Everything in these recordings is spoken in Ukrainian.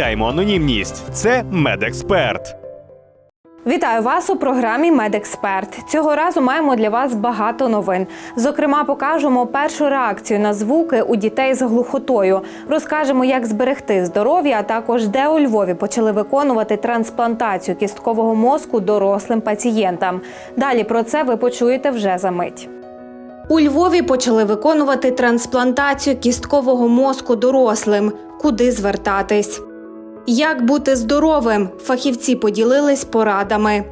анонімність. Це медексперт. Вітаю вас у програмі Медексперт. Цього разу маємо для вас багато новин. Зокрема, покажемо першу реакцію на звуки у дітей з глухотою. Розкажемо, як зберегти здоров'я, а також де у Львові почали виконувати трансплантацію кісткового мозку дорослим пацієнтам. Далі про це ви почуєте вже за мить. У Львові почали виконувати трансплантацію кісткового мозку дорослим. Куди звертатись? Як бути здоровим? Фахівці поділились порадами.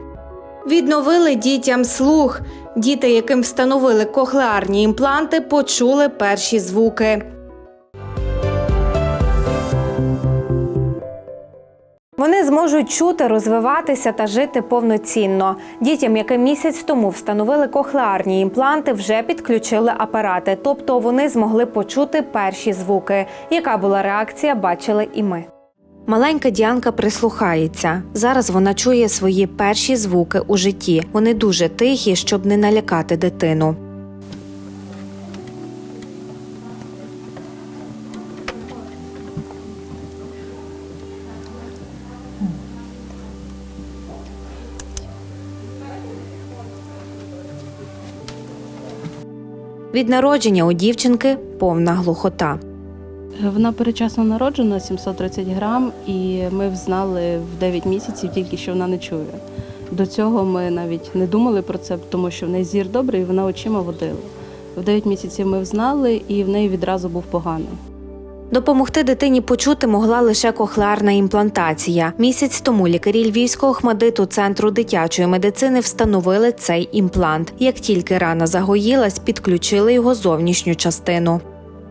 Відновили дітям слух. Діти, яким встановили кохлеарні імпланти, почули перші звуки. Вони зможуть чути, розвиватися та жити повноцінно. Дітям, яким місяць тому встановили кохлеарні імпланти, вже підключили апарати, тобто вони змогли почути перші звуки. Яка була реакція, бачили і ми. Маленька Діанка прислухається. Зараз вона чує свої перші звуки у житті. Вони дуже тихі, щоб не налякати дитину. Від народження у дівчинки повна глухота. Вона передчасно народжена, 730 грам, і ми знали в 9 місяців тільки, що вона не чує. До цього ми навіть не думали про це, тому що в неї зір добрий, і вона очима водила. В 9 місяців ми взнали, і в неї відразу був поганий. Допомогти дитині почути могла лише кохлеарна імплантація. Місяць тому лікарі Львівського хмадиту центру дитячої медицини встановили цей імплант. Як тільки рана загоїлась, підключили його зовнішню частину.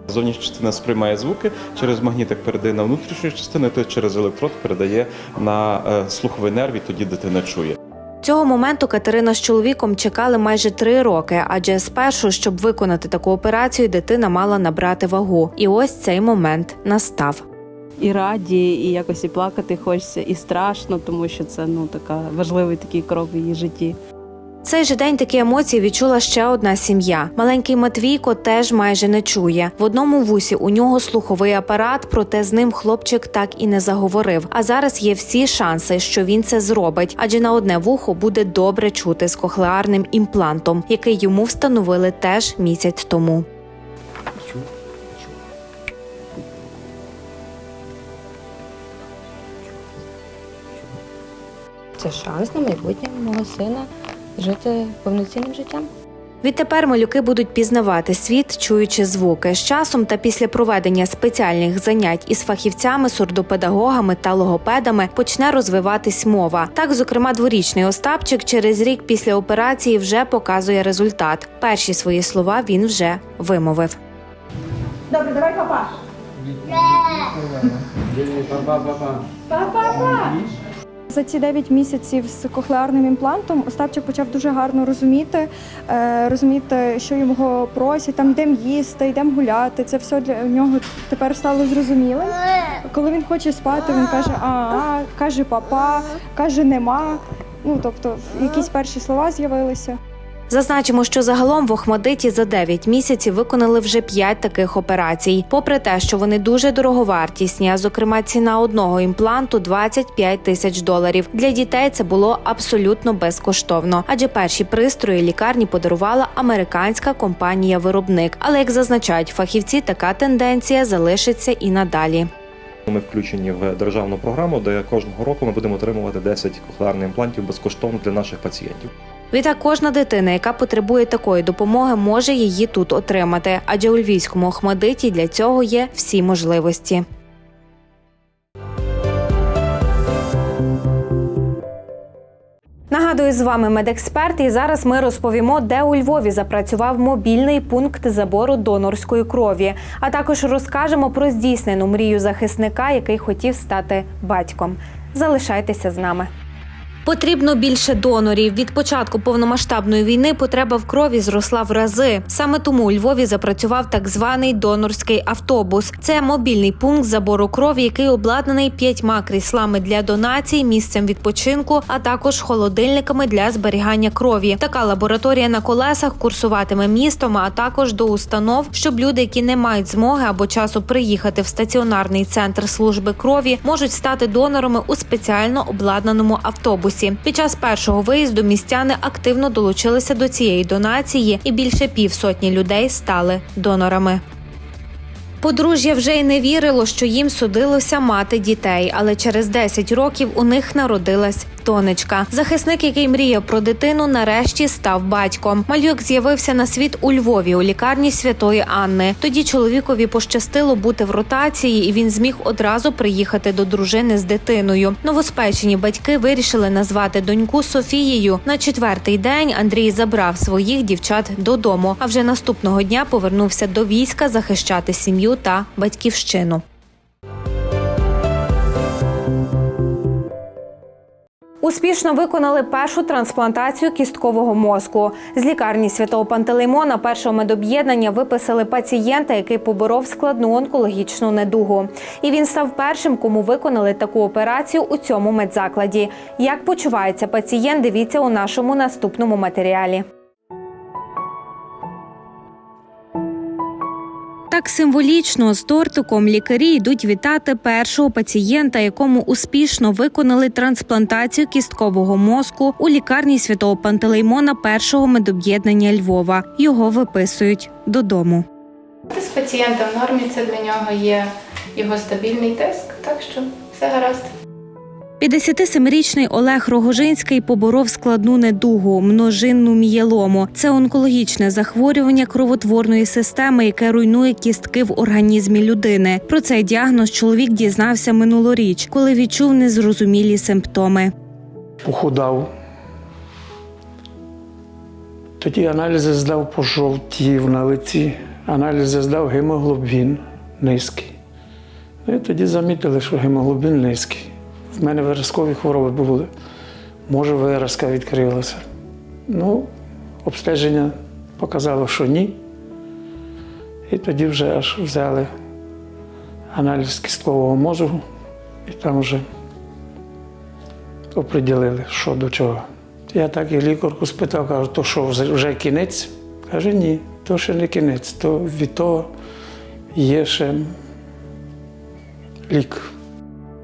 Зовнішня частина сприймає звуки, через магнітик передає на внутрішню частину, то через електрод передає на е, слуховий нерв, і тоді дитина чує. Цього моменту Катерина з чоловіком чекали майже три роки, адже спершу, щоб виконати таку операцію, дитина мала набрати вагу. І ось цей момент настав. І раді, і якось і плакати хочеться, і страшно, тому що це ну така важливий такий крок в її житті. Цей же день такі емоції відчула ще одна сім'я. Маленький Матвійко теж майже не чує. В одному вусі у нього слуховий апарат, проте з ним хлопчик так і не заговорив. А зараз є всі шанси, що він це зробить, адже на одне вухо буде добре чути з кохлеарним імплантом, який йому встановили теж місяць тому. Це шанс на майбутнє мого сина жити повноцінним життям. Відтепер малюки будуть пізнавати світ, чуючи звуки. З часом та після проведення спеціальних занять із фахівцями, сурдопедагогами та логопедами почне розвиватись мова. Так, зокрема, дворічний Остапчик через рік після операції вже показує результат. Перші свої слова він вже вимовив. За ці 9 місяців з кохлеарним імплантом Остапчик почав дуже гарно розуміти, е, розуміти, що його просять, там йдемо їсти, йдемо гуляти. Це все для нього тепер стало зрозумілим. Коли він хоче спати, він каже а, каже папа, каже нема. Ну тобто, якісь перші слова з'явилися. Зазначимо, що загалом в Охмадиті за 9 місяців виконали вже 5 таких операцій. Попри те, що вони дуже дороговартісні, а зокрема ціна одного імпланту 25 тисяч доларів. Для дітей це було абсолютно безкоштовно, адже перші пристрої лікарні подарувала американська компанія-виробник. Але як зазначають фахівці, така тенденція залишиться і надалі. Ми включені в державну програму, де кожного року ми будемо отримувати 10 кохлеарних імплантів безкоштовно для наших пацієнтів. Відтак кожна дитина, яка потребує такої допомоги, може її тут отримати, адже у львівському Охмадиті для цього є всі можливості. Нагадую, з вами медексперт, і зараз ми розповімо, де у Львові запрацював мобільний пункт забору донорської крові. А також розкажемо про здійснену мрію захисника, який хотів стати батьком. Залишайтеся з нами. Потрібно більше донорів. Від початку повномасштабної війни потреба в крові зросла в рази. Саме тому у Львові запрацював так званий донорський автобус. Це мобільний пункт забору крові, який обладнаний п'ятьма кріслами для донацій, місцем відпочинку, а також холодильниками для зберігання крові. Така лабораторія на колесах курсуватиме містом, а також до установ, щоб люди, які не мають змоги або часу приїхати в стаціонарний центр служби крові, можуть стати донорами у спеціально обладнаному автобусі. Під час першого виїзду містяни активно долучилися до цієї донації, і більше півсотні людей стали донорами. Подружжя вже й не вірило, що їм судилося мати дітей, але через 10 років у них народилась донечка. Захисник, який мріяв про дитину, нарешті став батьком. Малюк з'явився на світ у Львові у лікарні Святої Анни. Тоді чоловікові пощастило бути в ротації, і він зміг одразу приїхати до дружини з дитиною. Новоспечені батьки вирішили назвати доньку Софією. На четвертий день Андрій забрав своїх дівчат додому. А вже наступного дня повернувся до війська захищати сім'ю та батьківщину. Успішно виконали першу трансплантацію кісткового мозку. З лікарні святого Пантелеймона першого медоб'єднання виписали пацієнта, який поборов складну онкологічну недугу. І він став першим, кому виконали таку операцію у цьому медзакладі. Як почувається пацієнт? Дивіться у нашому наступному матеріалі. Так символічно з тортиком лікарі йдуть вітати першого пацієнта, якому успішно виконали трансплантацію кісткового мозку у лікарні святого Пантелеймона першого медоб'єднання Львова. Його виписують додому. З пацієнтом в нормі це для нього є його стабільний тиск, так що все гаразд. 57-річний Олег Рогожинський поборов складну недугу множинну мієлому. Це онкологічне захворювання кровотворної системи, яке руйнує кістки в організмі людини. Про цей діагноз чоловік дізнався минулоріч, коли відчув незрозумілі симптоми. похудав. Тоді аналізи здав пожовтів на лиці, аналізи здав гемоглобін низький. Ну, і тоді замітили, що гемоглобін низький. В мене виразкові хвороби були. Може, виразка відкрилася. Ну, обстеження показало, що ні. І тоді вже аж взяли аналіз кісткового мозку, і там вже оприділили, що до чого. Я так і лікарку спитав, кажу, то що вже- кінець? Каже, ні, то ще не кінець, то від того є ще лік.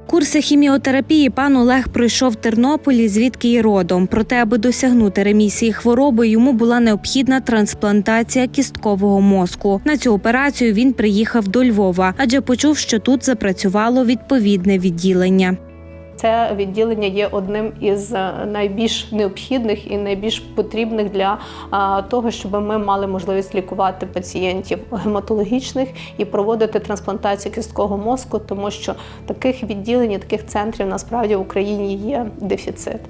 Курси хіміотерапії пан Олег пройшов в Тернополі, звідки й родом. Проте, аби досягнути ремісії хвороби, йому була необхідна трансплантація кісткового мозку. На цю операцію він приїхав до Львова, адже почув, що тут запрацювало відповідне відділення. Це відділення є одним із е, найбільш необхідних і найбільш потрібних для того, щоб ми мали можливість лікувати пацієнтів гематологічних і проводити трансплантацію кісткового мозку, тому що таких відділень, і таких центрів насправді в Україні є дефіцит.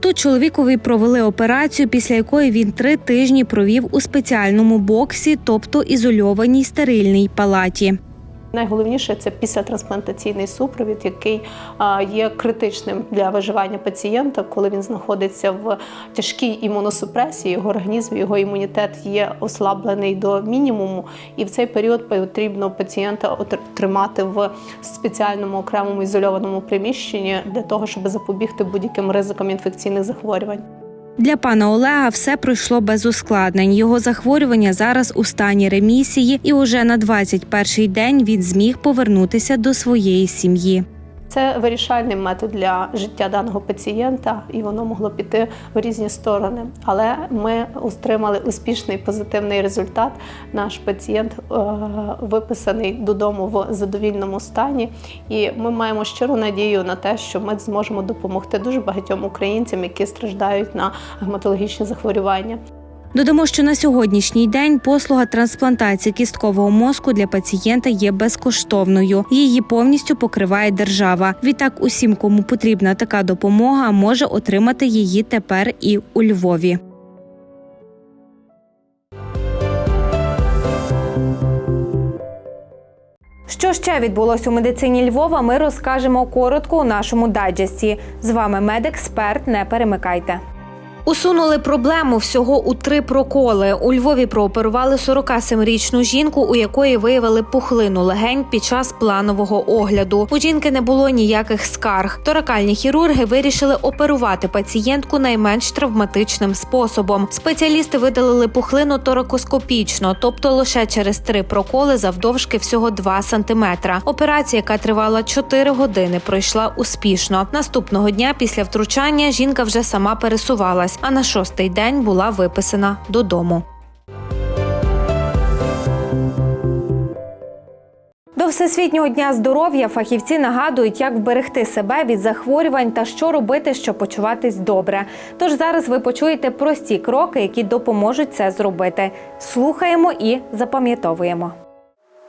Тут чоловікові провели операцію, після якої він три тижні провів у спеціальному боксі, тобто ізольованій стерильній палаті. Найголовніше це післятрансплантаційний супровід, який є критичним для виживання пацієнта, коли він знаходиться в тяжкій імуносупресії, його організм, його імунітет є ослаблений до мінімуму, і в цей період потрібно пацієнта тримати в спеціальному окремому ізольованому приміщенні для того, щоб запобігти будь-яким ризикам інфекційних захворювань. Для пана Олега все пройшло без ускладнень. Його захворювання зараз у стані ремісії, і уже на 21-й день він зміг повернутися до своєї сім'ї. Це вирішальний метод для життя даного пацієнта, і воно могло піти в різні сторони. Але ми отримали успішний позитивний результат. Наш пацієнт е, виписаний додому в задовільному стані, і ми маємо щиру надію на те, що ми зможемо допомогти дуже багатьом українцям, які страждають на гематологічні захворювання. Додамо, що на сьогоднішній день послуга трансплантації кісткового мозку для пацієнта є безкоштовною. Її повністю покриває держава. Відтак, усім, кому потрібна така допомога, може отримати її тепер і у Львові. Що ще відбулось у медицині Львова? Ми розкажемо коротко у нашому дайджесті. З вами медексперт. Не перемикайте. Усунули проблему всього у три проколи. У Львові прооперували 47-річну жінку, у якої виявили пухлину легень під час планового огляду. У жінки не було ніяких скарг. Торакальні хірурги вирішили оперувати пацієнтку найменш травматичним способом. Спеціалісти видалили пухлину торакоскопічно, тобто лише через три проколи завдовжки всього 2 сантиметра. Операція, яка тривала 4 години, пройшла успішно. Наступного дня після втручання жінка вже сама пересувалась, а на шостий день була виписана додому. До Всесвітнього дня здоров'я фахівці нагадують, як вберегти себе від захворювань та що робити, щоб почуватись добре. Тож зараз ви почуєте прості кроки, які допоможуть це зробити. Слухаємо і запам'ятовуємо.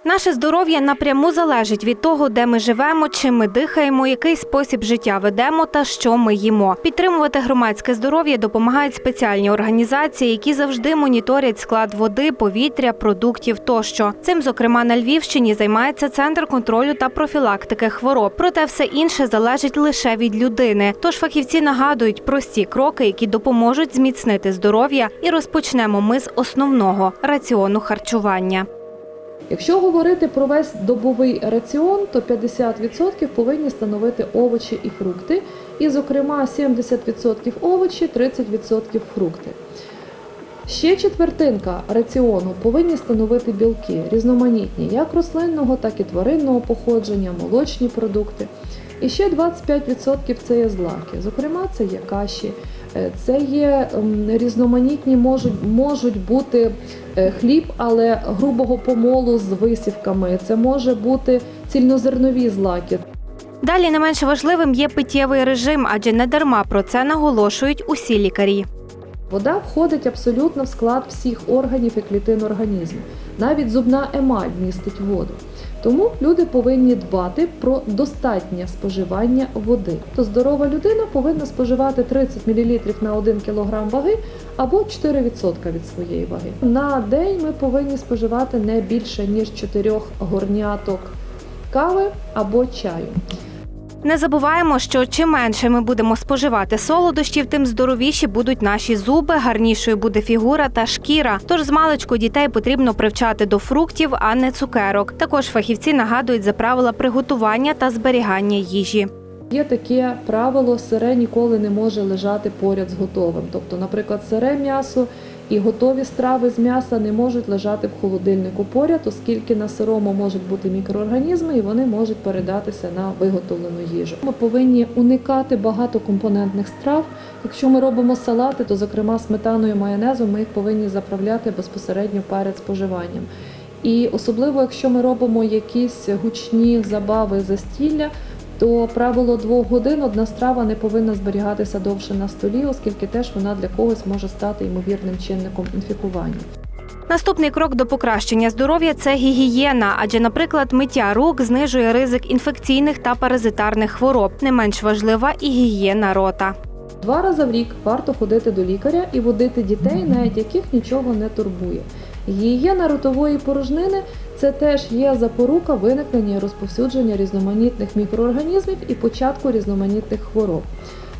Наше здоров'я напряму залежить від того, де ми живемо, чим ми дихаємо, який спосіб життя ведемо та що ми їмо. Підтримувати громадське здоров'я допомагають спеціальні організації, які завжди моніторять склад води, повітря, продуктів тощо. Цим, зокрема, на Львівщині займається центр контролю та профілактики хвороб. Проте все інше залежить лише від людини. Тож фахівці нагадують прості кроки, які допоможуть зміцнити здоров'я, і розпочнемо ми з основного раціону харчування. Якщо говорити про весь добовий раціон, то 50% повинні становити овочі і фрукти, і, зокрема, 70% овочі, 30% фрукти. Ще четвертинка раціону повинні становити білки різноманітні, як рослинного, так і тваринного походження, молочні продукти. І ще 25% це є злаки. Зокрема, це є каші, це є ем, різноманітні, можуть, можуть бути е, хліб, але грубого помолу з висівками. Це може бути цільнозернові злаки. Далі не менш важливим є питєвий режим, адже не дарма про це наголошують усі лікарі. Вода входить абсолютно в склад всіх органів і клітин організму. Навіть зубна емаль містить воду. Тому люди повинні дбати про достатнє споживання води. То здорова людина повинна споживати 30 мл на 1 кг ваги або 4% від своєї ваги. На день ми повинні споживати не більше ніж 4 горняток кави або чаю. Не забуваємо, що чим менше ми будемо споживати солодощів, тим здоровіші будуть наші зуби, гарнішою буде фігура та шкіра. Тож з маличку дітей потрібно привчати до фруктів, а не цукерок. Також фахівці нагадують за правила приготування та зберігання їжі. Є таке правило: сире ніколи не може лежати поряд з готовим. Тобто, наприклад, сире м'ясо і готові страви з м'яса не можуть лежати в холодильнику поряд, оскільки на сирому можуть бути мікроорганізми і вони можуть передатися на виготовлену їжу. Ми повинні уникати багатокомпонентних страв. Якщо ми робимо салати, то зокрема сметаною майонезом ми їх повинні заправляти безпосередньо перед споживанням. І особливо, якщо ми робимо якісь гучні забави застілля, то правило двох годин одна страва не повинна зберігатися довше на столі, оскільки теж вона для когось може стати ймовірним чинником інфікування. Наступний крок до покращення здоров'я це гігієна, адже, наприклад, миття рук знижує ризик інфекційних та паразитарних хвороб. Не менш важлива і гігієна рота. Два рази в рік варто ходити до лікаря і водити дітей, навіть яких нічого не турбує. Гігієна ротової порожнини це теж є запорука виникнення і розповсюдження різноманітних мікроорганізмів і початку різноманітних хвороб.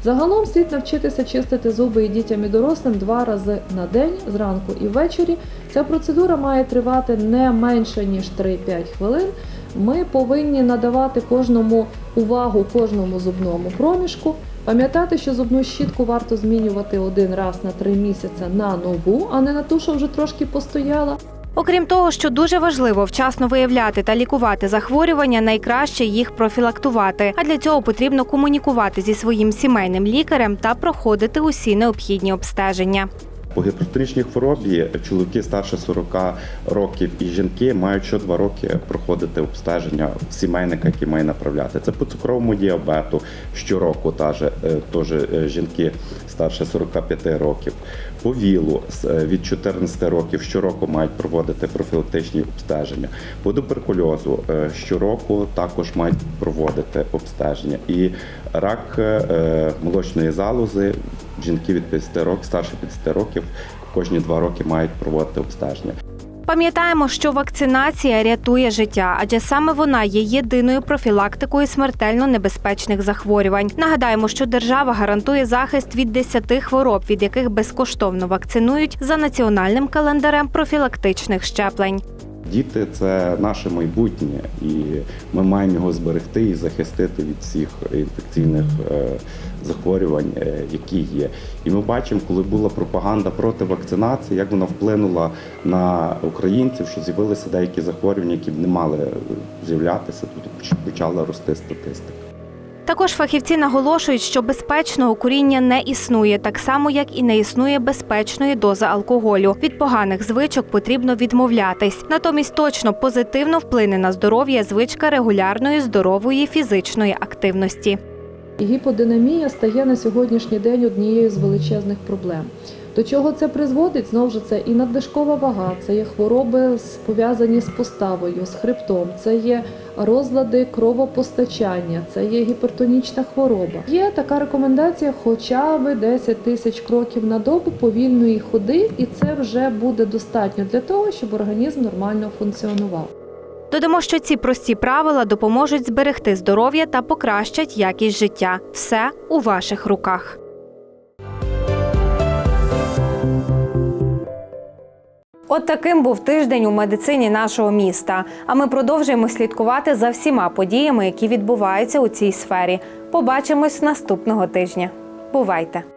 Загалом слід навчитися чистити зуби і дітям і дорослим два рази на день, зранку і ввечері. Ця процедура має тривати не менше ніж 3-5 хвилин. Ми повинні надавати кожному увагу кожному зубному проміжку. Пам'ятати, що зубну щітку варто змінювати один раз на три місяці на нову, а не на ту, що вже трошки постояла. Окрім того, що дуже важливо вчасно виявляти та лікувати захворювання, найкраще їх профілактувати. А для цього потрібно комунікувати зі своїм сімейним лікарем та проходити усі необхідні обстеження. По гіпертонічній хворобі чоловіки старше 40 років і жінки мають що два роки проходити обстеження сімейника, який має направляти. Це по цукровому діабету щороку, е, теж е, жінки старше 45 років. По ВІЛу е, від 14 років щороку мають проводити профілактичні обстеження. По туберкульозу е, щороку також мають проводити обстеження. І рак е, молочної залози жінки від 50 років, старше 50 років, кожні два роки мають проводити обстеження. Пам'ятаємо, що вакцинація рятує життя, адже саме вона є єдиною профілактикою смертельно небезпечних захворювань. Нагадаємо, що держава гарантує захист від 10 хвороб, від яких безкоштовно вакцинують за національним календарем профілактичних щеплень. Діти це наше майбутнє, і ми маємо його зберегти і захистити від всіх інфекційних е, захворювань, е, які є. І ми бачимо, коли була пропаганда проти вакцинації, як вона вплинула на українців, що з'явилися деякі захворювання, які б не мали е, з'являтися. Тут почала рости статистика. Також фахівці наголошують, що безпечного куріння не існує, так само як і не існує безпечної дози алкоголю. Від поганих звичок потрібно відмовлятись. Натомість точно позитивно вплине на здоров'я звичка регулярної здорової фізичної активності. Гіподинамія стає на сьогоднішній день однією з величезних проблем. До чого це призводить? Знову ж це і надлишкова вага, це є хвороби пов'язані з поставою, з хребтом, це є розлади кровопостачання, це є гіпертонічна хвороба. Є така рекомендація хоча б 10 тисяч кроків на добу повільної ходи, і це вже буде достатньо для того, щоб організм нормально функціонував. Додамо, що ці прості правила допоможуть зберегти здоров'я та покращать якість життя. Все у ваших руках. От таким був тиждень у медицині нашого міста. А ми продовжуємо слідкувати за всіма подіями, які відбуваються у цій сфері. Побачимось наступного тижня. Бувайте!